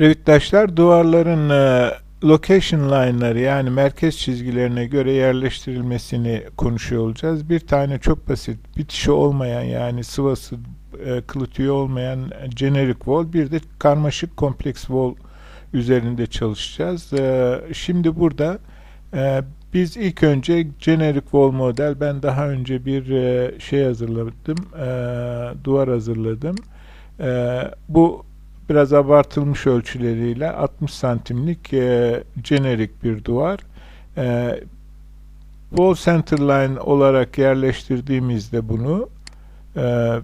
Revittaşlar duvarların e, location line'ları yani merkez çizgilerine göre yerleştirilmesini konuşuyor olacağız. Bir tane çok basit bitişi olmayan yani sıvası e, olmayan generic wall bir de karmaşık kompleks wall üzerinde çalışacağız. E, şimdi burada e, biz ilk önce generic wall model ben daha önce bir şey hazırladım duvar hazırladım. Bu biraz abartılmış ölçüleriyle 60 santimlik e, jenerik bir duvar. E, wall center line olarak yerleştirdiğimizde bunu e,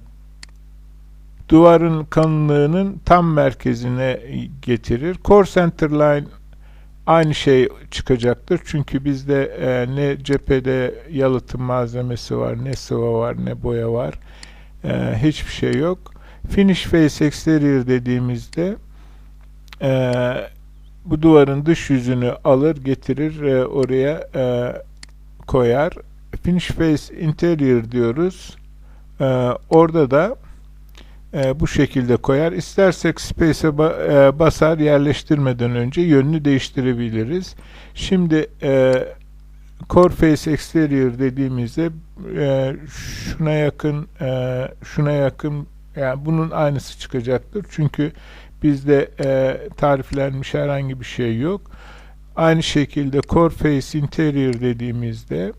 duvarın kalınlığının tam merkezine getirir. Core center line aynı şey çıkacaktır. Çünkü bizde e, ne cephede yalıtım malzemesi var, ne sıva var, ne boya var. E, hiçbir şey yok. Finish face exterior dediğimizde e, bu duvarın dış yüzünü alır getirir e, oraya e, koyar. Finish face interior diyoruz. E, orada da e, bu şekilde koyar. İstersek space'e ba e, basar yerleştirmeden önce yönünü değiştirebiliriz. Şimdi e, core face exterior dediğimizde e, şuna yakın e, şuna yakın yani bunun aynısı çıkacaktır. Çünkü bizde e, tariflenmiş herhangi bir şey yok. Aynı şekilde Core Face Interior dediğimizde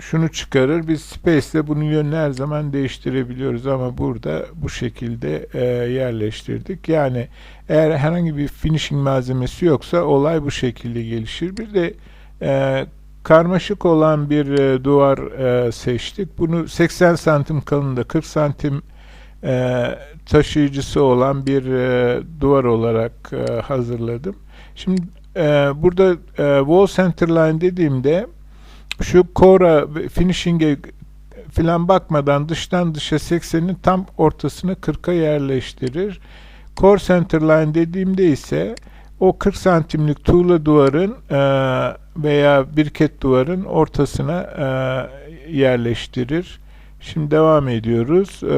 şunu çıkarır. Biz Space'de bunun yönünü her zaman değiştirebiliyoruz ama burada bu şekilde e, yerleştirdik. Yani eğer herhangi bir finishing malzemesi yoksa olay bu şekilde gelişir. Bir de e, karmaşık olan bir e, duvar e, seçtik. Bunu 80 santim kalınlığında 40 santim e, taşıyıcısı olan bir e, duvar olarak e, hazırladım. Şimdi e, burada e, wall center line dediğimde şu core finishing'e filan bakmadan dıştan dışa 80'in tam ortasını 40'a yerleştirir. Core center line dediğimde ise o 40 santimlik tuğla duvarın e, veya birket duvarın ortasına e, yerleştirir. Şimdi devam ediyoruz. E,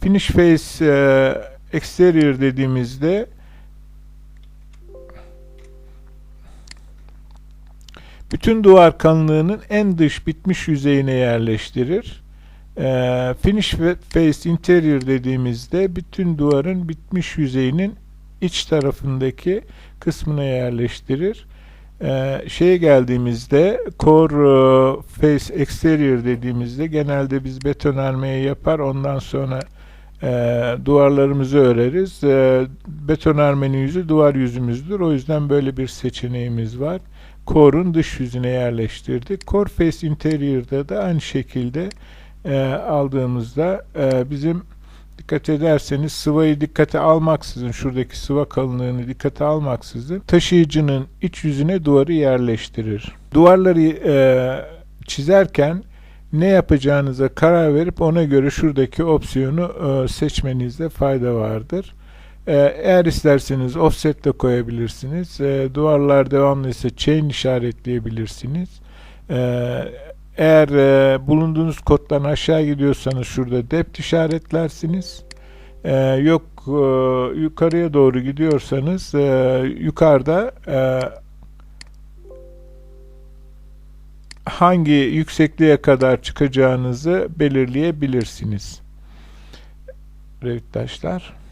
finish face e, exterior dediğimizde bütün duvar kalınlığının en dış bitmiş yüzeyine yerleştirir. E, finish face interior dediğimizde bütün duvarın bitmiş yüzeyinin iç tarafındaki kısmına yerleştirir. Ee, şeye geldiğimizde core e, face exterior dediğimizde genelde biz betonarmeyi yapar ondan sonra e, duvarlarımızı öreriz. E, betonarmenin yüzü duvar yüzümüzdür. O yüzden böyle bir seçeneğimiz var. Core'un dış yüzüne yerleştirdik. Core face interior'da da aynı şekilde e, aldığımızda e, bizim dikkat ederseniz sıvayı dikkate almaksızın şuradaki sıva kalınlığını dikkate almaksızın taşıyıcının iç yüzüne duvarı yerleştirir. Duvarları e, çizerken ne yapacağınıza karar verip ona göre şuradaki opsiyonu e, seçmenizde fayda vardır. E, eğer isterseniz offset de koyabilirsiniz. E, duvarlar devamlı ise chain işaretleyebilirsiniz. E, eğer e, bulunduğunuz koddan aşağı gidiyorsanız şurada depth işaretlersiniz. E, yok e, yukarıya doğru gidiyorsanız e, yukarıda e, hangi yüksekliğe kadar çıkacağınızı belirleyebilirsiniz. Revit taşlar.